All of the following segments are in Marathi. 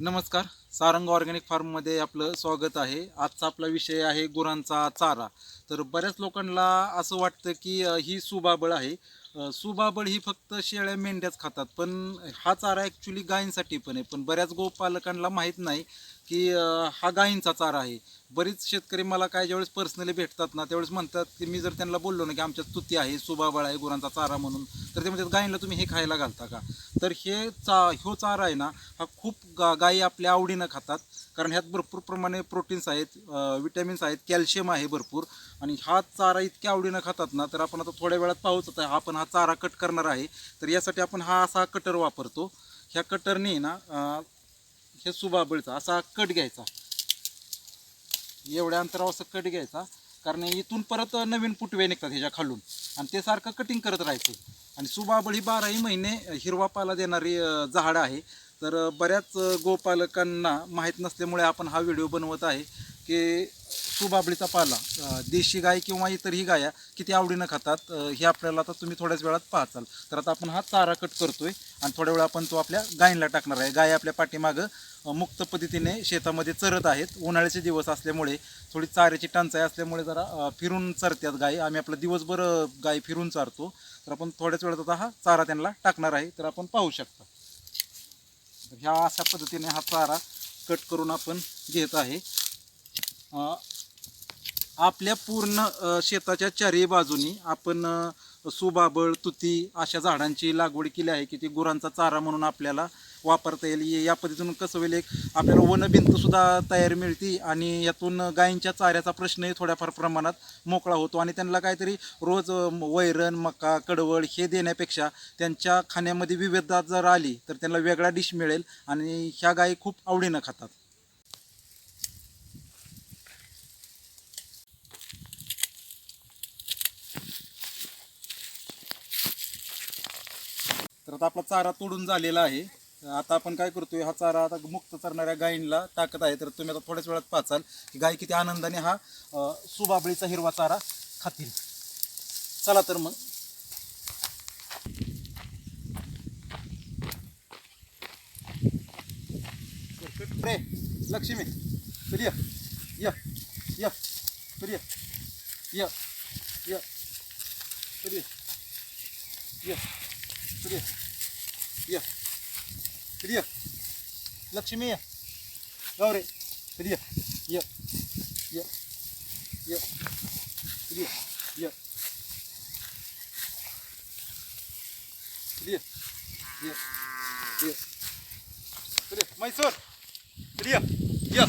नमस्कार. सारंग ऑर्गॅनिक फार्ममध्ये आपलं स्वागत आहे. आजचा आपला विषय आहे गुरांचा चारा. तर बऱ्याच लोकांना असं वाटतं की ही सुबाबळ आहे. सुबाबळ ही फक्त शेळ्या मेंढ्याच खातात पण हा चारा ॲक्च्युली गायींसाठी पण आहे. पण बऱ्याच गोपालकांना माहीत नाही की हा गायींचा चारा आहे. बरीच शेतकरी मला काय ज्यावेळेस पर्सनली भेटतात ना त्यावेळेस म्हणतात की मी जर त्यांना बोललो ना की आमच्या तुती आहे सुबाबळ आहे गुरांचा चारा म्हणून तर ते म्हणतात गायींना तुम्ही हे खायला घालता का? तर हे चा ह्यो चारा आहे ना हा खूप गा गायी आपल्या आवडीनं न खातात. कारण ह्यात भरपूर प्रमाणे प्रोटीन्स आहेत विटॅमिन्स आहेत कॅल्शियम आहे भरपूर. आणि हा चारा इतक्या आवडीनं खातात ना तर आपण आता थोड्या वेळात पाहूच आता आपण हा चारा कट करणार आहे. तर यासाठी आपण हा असा कटर वापरतो. ह्या कटरने ना हे सुबाबळचा असा कट घ्यायचा. एवढ्या अंतरावर असं कट घ्यायचा. कारण इथून परत नवीन पुटवे निघतात ह्याच्या खालून. आणि ते सारखं कटिंग करत राहायचं. आणि सुबाबळ ही बाराही महिने हिरवा पाला देणारी झाड झाडं आहे. तर बऱ्याच गोपालकांना माहीत नसल्यामुळे आपण हा व्हिडिओ बनवत आहे की सुबाबळीचा पाला देशी गाय किंवा इतरही गाया किती आवडीनं खातात हे आपल्याला आता तुम्ही थोड्याच वेळात पाहचाल तर आता आपण हा चारा कट करतोय आणि थोड्या वेळा आपण तो आपल्या गायींना टाकणार आहे. गाय आपल्या पाठीमागं मुक्त पद्धतीने शेतामध्ये चरत आहेत. उन्हाळ्याचे दिवस असल्यामुळे थोडी चाऱ्याची टंचाई असल्यामुळे जरा फिरून चरतात गाय. आम्ही आपलं दिवसभर गाय फिरून चारतो. तर आपण थोड्याच वेळात आता हा चारा त्यांना टाकणार आहे. तर आपण पाहू शकता. तर ह्या अशा पद्धतीने हा चारा कट करून आपण घेत आहे. आपल्या पूर्ण शेताच्या चारही बाजूनी आपण सुबाबळ तुती अशा झाडांची लागवड केली आहे की ती गुरांचा चारा म्हणून आपल्याला वापरता येईल. या पद्धतीतून कसं होईल एक आपल्याला वनभिंतसुद्धा तयार मिळते आणि यातून गायींच्या चाऱ्याचा प्रश्नही थोड्याफार प्रमाणात मोकळा होतो आणि त्यांना काहीतरी रोज वैरण मका कडवळ हे देण्यापेक्षा त्यांच्या खाण्यामध्ये विविधता जर आली तर त्यांना वेगळा डिश मिळेल आणि ह्या गायी खूप आवडीनं खातात. तर आता आपला चारा तोडून झालेला आहे. आता आपण काय करतोय हा चारा आता मुक्त चरणाऱ्या गायींना टाकत आहे. तर तुम्ही आता थोड्याच वेळात पाचाल की गाय किती आनंदाने हा सुबाबळीचा हिरवा चारा खातील. चला तर मग. रे लक्ष्मी तर य य ये तर य ये ये ये. प्रिय लक्ष्मी ये गौरे तर ये ये ये ये तर ये ये तर ये ये मैसूर तर ये ये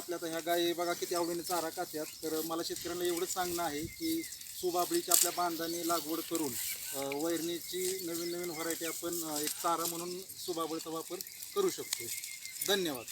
आपल्या आता ह्या गायी बघा किती आवडीने चारा खात्यात. तर मला शेतकऱ्यांना एवढंच सांगणं आहे की सुबाबळीची आपल्या बांधाने लागवड करून वैरणीची नवीन नवीन व्हरायटी आपण एक चारा म्हणून सुबाबळीचा वापर करू शकतो. धन्यवाद.